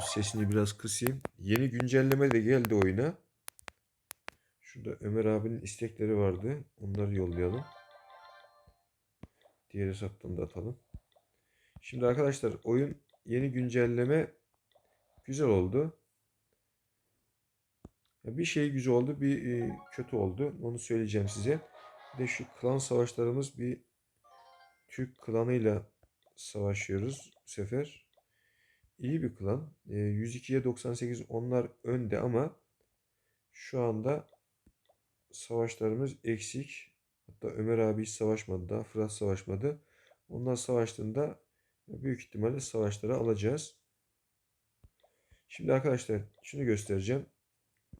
Sesini biraz kısayım. Yeni güncelleme de geldi oyuna. Şurada Ömer abinin istekleri vardı. Onları yollayalım. Diğer hesaptan da atalım. Şimdi arkadaşlar oyun yeni güncelleme güzel oldu. Bir şey güzel oldu, bir e, kötü oldu. Onu söyleyeceğim size. Bir de şu klan savaşlarımız bir Türk klanıyla savaşıyoruz bu sefer. İyi bir klan. E, 102'ye 98 onlar önde ama şu anda savaşlarımız eksik. Hatta Ömer abi hiç savaşmadı daha. Fırat savaşmadı. Onlar savaştığında büyük ihtimalle savaşları alacağız. Şimdi arkadaşlar şunu göstereceğim.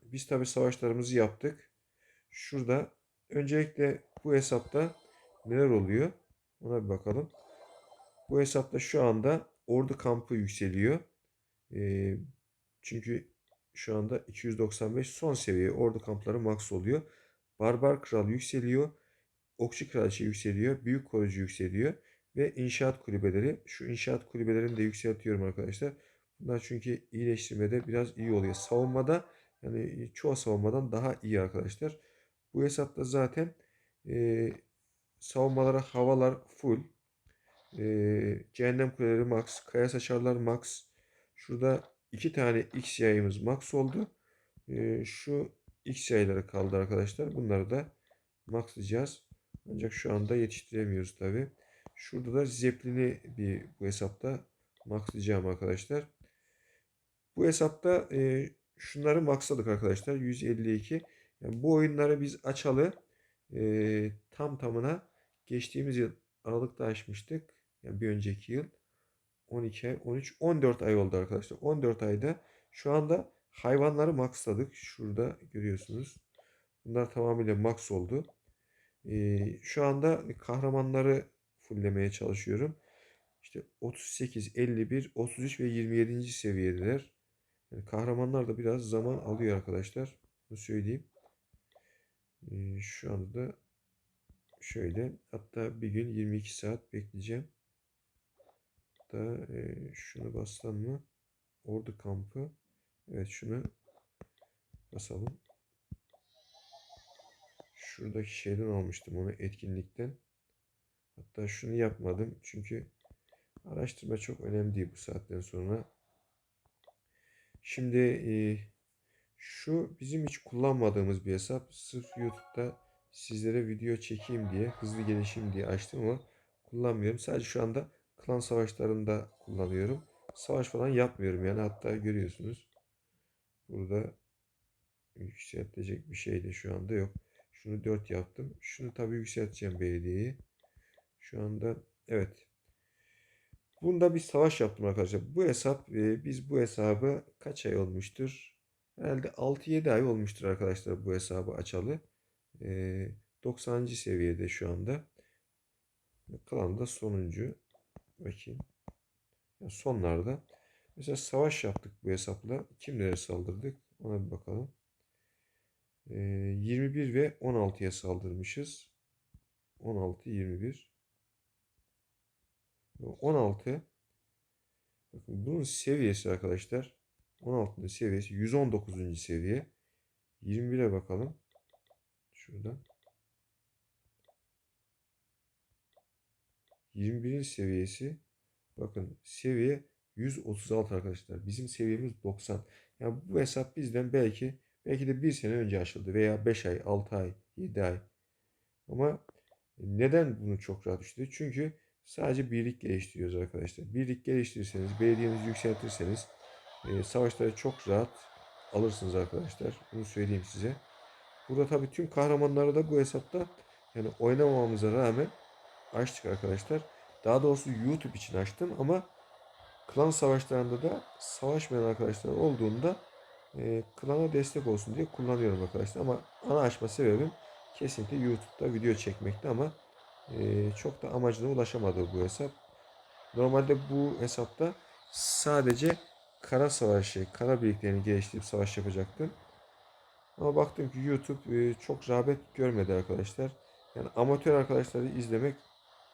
Biz tabi savaşlarımızı yaptık. Şurada öncelikle bu hesapta neler oluyor? Ona bir bakalım. Bu hesapta şu anda ordu kampı yükseliyor. Ee, çünkü şu anda 295 son seviye ordu kampları max oluyor. Barbar kral yükseliyor. Okçu kraliçe yükseliyor. Büyük korucu yükseliyor. Ve inşaat kulübeleri. Şu inşaat kulübelerini de yükseltiyorum arkadaşlar. Bunlar çünkü iyileştirmede biraz iyi oluyor. Savunmada yani çoğu savunmadan daha iyi arkadaşlar. Bu hesapta zaten e, savunmalara havalar full. E, cehennem kuleleri max. Kaya saçarlar max. Şurada iki tane X yayımız max oldu. E, şu X yayları kaldı arkadaşlar. Bunları da maxlayacağız. Ancak şu anda yetiştiremiyoruz tabi. Şurada da Zeppelin'i bir bu hesapta maxlayacağım arkadaşlar. Bu hesapta e, şunları maxladık arkadaşlar. 152. Yani bu oyunları biz açalı e, tam tamına geçtiğimiz yıl Aralık'ta açmıştık. Yani bir önceki yıl 12 ay, 13, 14 ay oldu arkadaşlar. 14 ayda şu anda hayvanları maxladık. Şurada görüyorsunuz. Bunlar tamamıyla max oldu. E, şu anda kahramanları fulllemeye çalışıyorum. İşte 38, 51, 33 ve 27. seviyedeler. Yani kahramanlar da biraz zaman alıyor arkadaşlar. Bunu söyleyeyim. Ee, şu anda da şöyle hatta bir gün 22 saat bekleyeceğim. Hatta e, şunu bassam mı? Ordu kampı. Evet şunu basalım. Şuradaki şeyden almıştım onu etkinlikten. Hatta şunu yapmadım çünkü araştırma çok önemli değil bu saatten sonra. Şimdi e, şu bizim hiç kullanmadığımız bir hesap. Sırf YouTube'da sizlere video çekeyim diye, hızlı gelişim diye açtım ama kullanmıyorum. Sadece şu anda klan savaşlarında kullanıyorum. Savaş falan yapmıyorum yani hatta görüyorsunuz. Burada yükseltecek bir şey de şu anda yok. Şunu 4 yaptım. Şunu tabii yükselteceğim belediyeyi. Şu anda evet Bunda bir savaş yaptım arkadaşlar. Bu hesap e, biz bu hesabı kaç ay olmuştur? Herhalde 6-7 ay olmuştur arkadaşlar bu hesabı açalı. E, 90. seviyede şu anda. Klanda sonuncu. Bakayım. Yani sonlarda. Mesela savaş yaptık bu hesapla. Kimlere saldırdık? Ona bir bakalım. E, 21 ve 16'ya saldırmışız. 16, 21. 16 bakın bunun seviyesi arkadaşlar 16'nın seviyesi 119. seviye 21'e bakalım şuradan 21'in seviyesi bakın seviye 136 arkadaşlar bizim seviyemiz 90 yani bu hesap bizden belki belki de bir sene önce açıldı veya 5 ay 6 ay 7 ay ama neden bunu çok rahat düştü çünkü Sadece birlik geliştiriyoruz arkadaşlar. Birlik geliştirirseniz, belediyenizi yükseltirseniz e, savaşları çok rahat alırsınız arkadaşlar. Bunu söyleyeyim size. Burada tabii tüm kahramanları da bu hesapta yani oynamamamıza rağmen açtık arkadaşlar. Daha doğrusu YouTube için açtım ama klan savaşlarında da savaşmayan arkadaşlar olduğunda e, klana destek olsun diye kullanıyorum arkadaşlar. Ama ana açma sebebim kesinlikle YouTube'da video çekmekti ama ee, çok da amacına ulaşamadı bu hesap. Normalde bu hesapta sadece kara savaşı, kara birliklerini geliştirip savaş yapacaktım. Ama baktım ki YouTube e, çok rağbet görmedi arkadaşlar. Yani amatör arkadaşları izlemek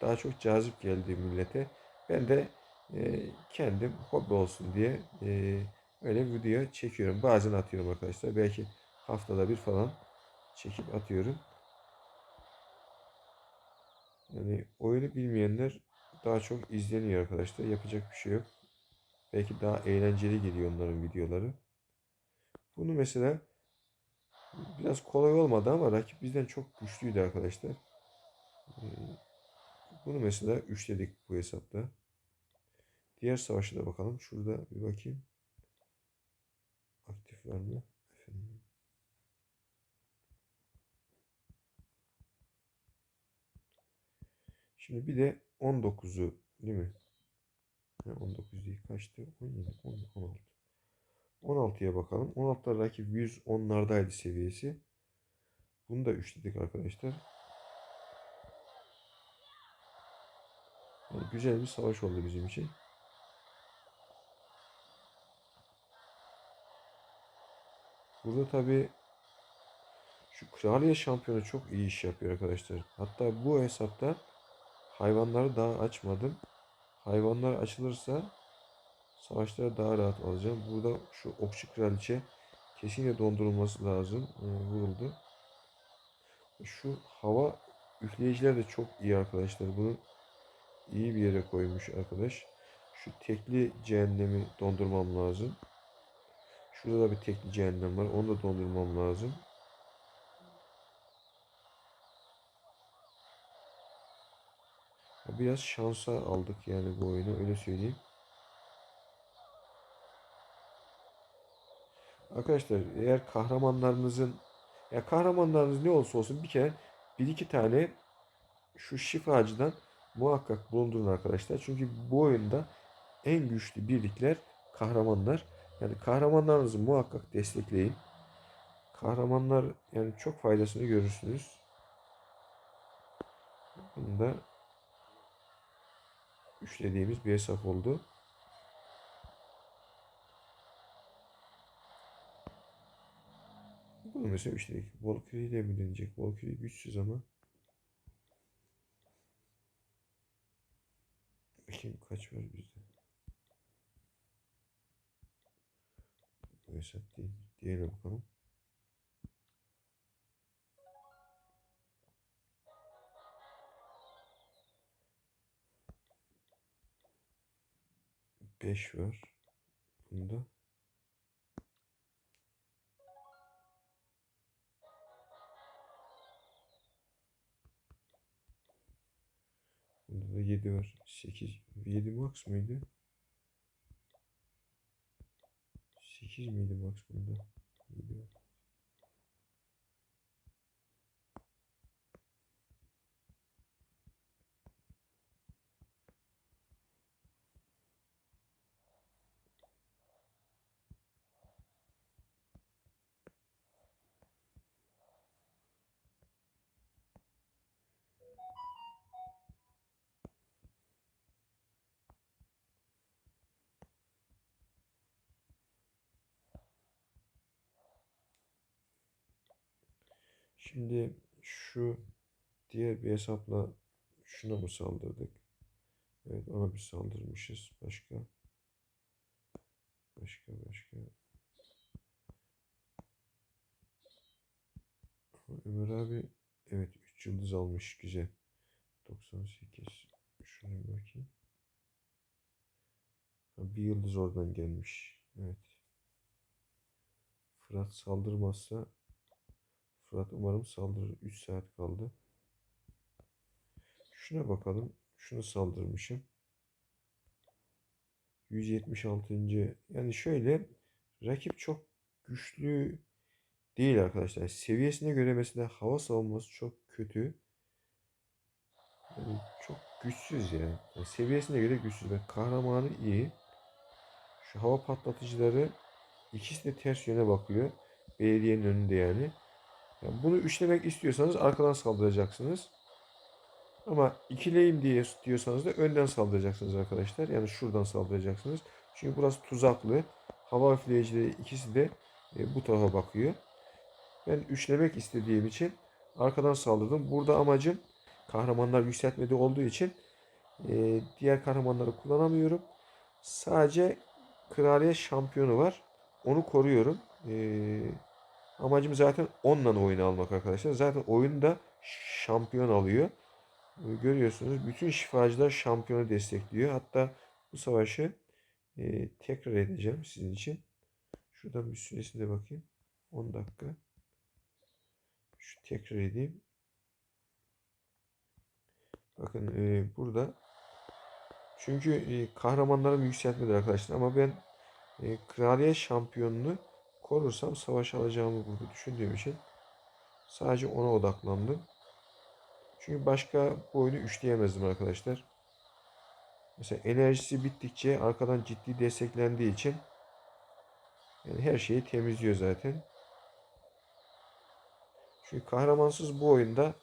daha çok cazip geldi millete. Ben de e, kendim hobi olsun diye e, öyle video çekiyorum. Bazen atıyorum arkadaşlar. Belki haftada bir falan çekip atıyorum. Yani oyunu bilmeyenler daha çok izleniyor arkadaşlar. Yapacak bir şey yok. Belki daha eğlenceli geliyor onların videoları. Bunu mesela biraz kolay olmadı ama rakip bizden çok güçlüydü arkadaşlar. Bunu mesela üçledik bu hesapta. Diğer savaşa da bakalım. Şurada bir bakayım. Aktif var mı? Efendim. Şimdi bir de 19'u değil mi? Ha, 19 değil kaçtı? 17, 16. 16'ya bakalım. 16'da rakip 110'lardaydı seviyesi. Bunu da üçledik arkadaşlar. Yani güzel bir savaş oldu bizim için. Burada tabi şu kraliyet şampiyonu çok iyi iş yapıyor arkadaşlar. Hatta bu hesapta hayvanları daha açmadım. Hayvanlar açılırsa savaşlara daha rahat alacağım. Burada şu okçu kraliçe kesinlikle dondurulması lazım. Ee, vuruldu. Şu hava üfleyiciler de çok iyi arkadaşlar. Bunu iyi bir yere koymuş arkadaş. Şu tekli cehennemi dondurmam lazım. Şurada da bir tekli cehennem var. Onu da dondurmam lazım. Biraz şansa aldık yani bu oyunu öyle söyleyeyim. Arkadaşlar eğer kahramanlarınızın ya kahramanlarınız ne olursa olsun bir kere bir iki tane şu şifacıdan muhakkak bulundurun arkadaşlar. Çünkü bu oyunda en güçlü birlikler kahramanlar. Yani kahramanlarınızı muhakkak destekleyin. Kahramanlar yani çok faydasını görürsünüz. Bunu da üçlediğimiz bir hesap oldu. Bunu mesela üçledik. Valkyrie ile mi deneyecek? Valkyrie güçsüz ama. Bakayım kaç var bizde. Bu hesap değil. Diğerine bakalım. Beş var. Bunda. Bunda da 7 var. 8. 7 max mıydı? 8 miydi max bunda? 7 var. Şimdi şu diğer bir hesapla şuna mı saldırdık? Evet ona bir saldırmışız. Başka? Başka başka. Ömer abi evet 3 yıldız almış. Güzel. 98. Şuna bir bakayım. Ha, bir yıldız oradan gelmiş. Evet. Fırat saldırmazsa Fırat umarım saldırır. 3 saat kaldı. Şuna bakalım. Şunu saldırmışım. 176. Yani şöyle rakip çok güçlü değil arkadaşlar. Seviyesine göre mesela hava savunması çok kötü. Yani çok güçsüz yani. yani seviyesine göre güçsüz. Ve kahramanı iyi. Şu hava patlatıcıları ikisi de ters yöne bakıyor. Belediyenin önünde yani. Yani bunu üçlemek istiyorsanız arkadan saldıracaksınız. Ama ikileyim diye diyorsanız da önden saldıracaksınız arkadaşlar. Yani şuradan saldıracaksınız. Çünkü burası tuzaklı. Hava üfleyicileri ikisi de e, bu tarafa bakıyor. Ben üçlemek istediğim için arkadan saldırdım. Burada amacım kahramanlar yükseltmede olduğu için e, diğer kahramanları kullanamıyorum. Sadece kraliyet şampiyonu var. Onu koruyorum. Ee, amacım zaten onunla oyunu almak arkadaşlar. Zaten oyunda şampiyon alıyor. Görüyorsunuz bütün şifacılar şampiyonu destekliyor. Hatta bu savaşı e, tekrar edeceğim sizin için. Şuradan bir süresine bakayım. 10 dakika. Şu tekrar edeyim. Bakın e, burada çünkü e, kahramanlarım yükseltmedi arkadaşlar ama ben e, kraliyet şampiyonunu korursam savaş alacağımı burada düşündüğüm için sadece ona odaklandım. Çünkü başka bu oyunu üçleyemezdim arkadaşlar. Mesela enerjisi bittikçe arkadan ciddi desteklendiği için yani her şeyi temizliyor zaten. Çünkü kahramansız bu oyunda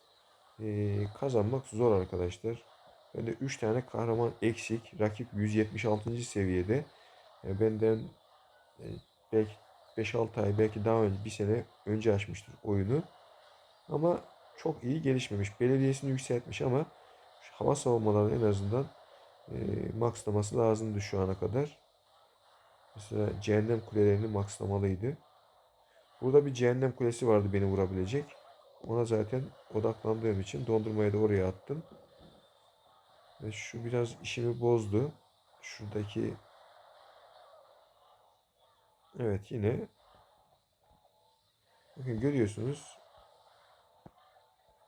e, kazanmak zor arkadaşlar. Bende 3 tane kahraman eksik. Rakip 176. seviyede. E, benden e, belki 5-6 ay belki daha önce bir sene önce açmıştır oyunu. Ama çok iyi gelişmemiş. Belediyesini yükseltmiş ama hava savunmalarının en azından e, maxlaması lazımdı şu ana kadar. Mesela cehennem kulelerini maxlamalıydı. Burada bir cehennem kulesi vardı beni vurabilecek. Ona zaten odaklandığım için dondurmayı da oraya attım. Ve şu biraz işimi bozdu. Şuradaki Evet yine bakın görüyorsunuz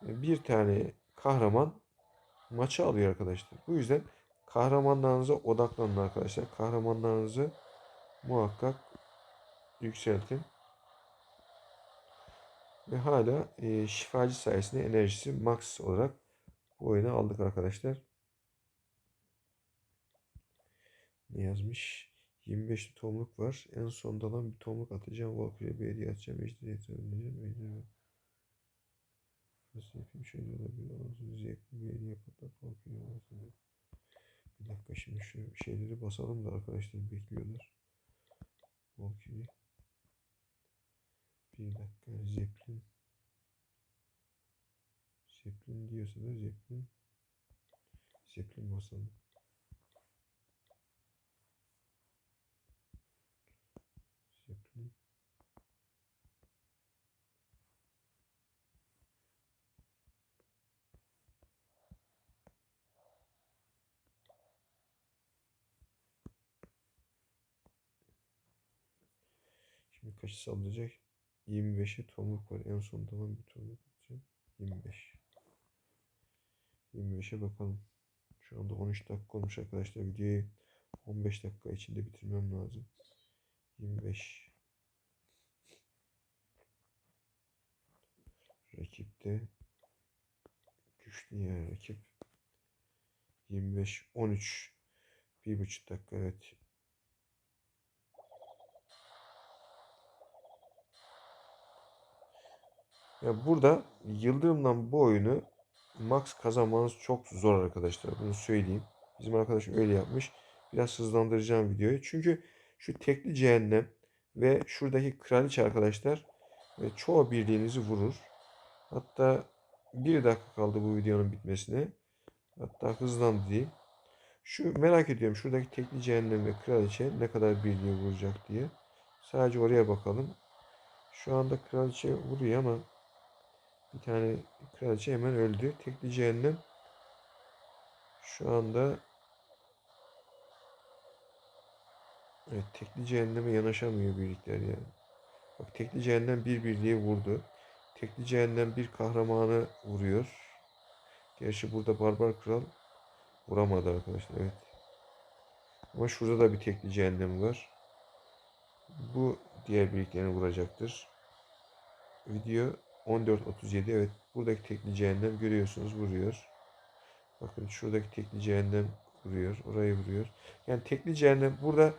bir tane kahraman maçı alıyor arkadaşlar. Bu yüzden kahramanlarınıza odaklanın arkadaşlar. Kahramanlarınızı muhakkak yükseltin. Ve hala e, şifacı sayesinde enerjisi max olarak bu oyunu aldık arkadaşlar. Ne yazmış? 25 tomluk var. En son bir tomluk atacağım. Valkyrie'ye bir hediye atacağım. Ejder'e söyleyeceğim. Ejder'e Nasıl yapayım? Şöyle olabilir. Ağzını zevkli bir hediye patlat. Valkyrie'ye atacağım. Bir dakika şimdi şu şeyleri basalım da arkadaşlar bekliyorlar. Valkyrie. Bir dakika. Zeppelin. Zeppelin diyorsa da Zeppelin. Zeppelin basalım. Şimdi kaçı saldıracak? 25'e tomruk var. En son tamam bir tomruk atacağım. 25. 25'e bakalım. Şu anda 13 dakika olmuş arkadaşlar. Videoyu 15 dakika içinde bitirmem lazım. 25. Rakipte güçlü ya rakip. 25 13 bir buçuk dakika evet. Ya burada Yıldırım'dan bu oyunu max kazanmanız çok zor arkadaşlar. Bunu söyleyeyim. Bizim arkadaş öyle yapmış. Biraz hızlandıracağım videoyu. Çünkü şu tekli cehennem ve şuradaki kraliçe arkadaşlar e, çoğu birliğinizi vurur. Hatta bir dakika kaldı bu videonun bitmesine. Hatta hızlandı diyeyim. Şu merak ediyorum şuradaki tekli cehennem ve kraliçe ne kadar birliği vuracak diye. Sadece oraya bakalım. Şu anda kraliçe vuruyor ama bir tane kraliçe hemen öldü. Tekli cehennem şu anda Evet tekli cehenneme yanaşamıyor birlikler yani. Bak tekli cehennem bir birliğe vurdu. Tekli cehennem bir kahramanı vuruyor. Gerçi burada barbar kral vuramadı arkadaşlar evet. Ama şurada da bir tekli cehennem var. Bu diğer birliklerini vuracaktır. Video 14.37 evet buradaki tekli cehennem görüyorsunuz vuruyor. Bakın şuradaki tekli cehennem vuruyor. Orayı vuruyor. Yani tekli cehennem burada